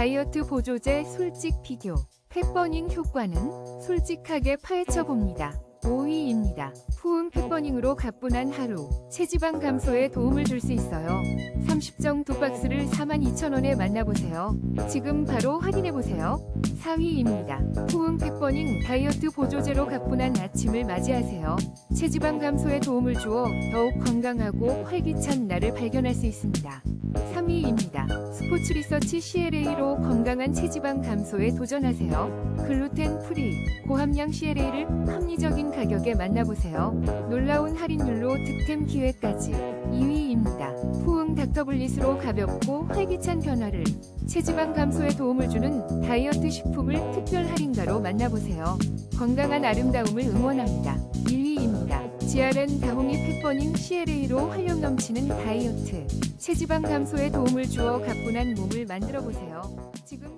다이어트 보조제 솔직 비교. 펫버닝 효과는 솔직하게 파헤쳐 봅니다. 5위입니다. 푸은 펫버닝으로 가뿐한 하루. 체지방 감소에 도움을 줄 수 있어요. 30정 두 박스를 42,000원에 만나보세요. 지금 바로 확인해보세요. 4위입니다. 푸은 펫버닝 다이어트 보조제로 가뿐한 아침을 맞이하세요. 체지방 감소에 도움을 주어 더욱 건강하고 활기찬 나를 발견할 수 있습니다. 3위입니다. 스포츠 리서치 CLA로 건강한 체지방 감소에 도전하세요. 글루텐 프리, 고함량 CLA를 합리적인 가격에 만나보세요. 놀라운 할인율로 득템 기회까지 2위입니다. 푸응 닥터블릿으로 가볍고 활기찬 변화를 체지방 감소에 도움을 주는 다이어트 식품을 특별 할인가로 만나보세요. 건강한 아름다움을 응원합니다. 1위입니다. GRN 다홍이 펫버닝 CLA로 활력 넘치는 다이어트 체지방 감소에 도움을 주어 가뿐한 몸을 만들어 보세요. 지금 16...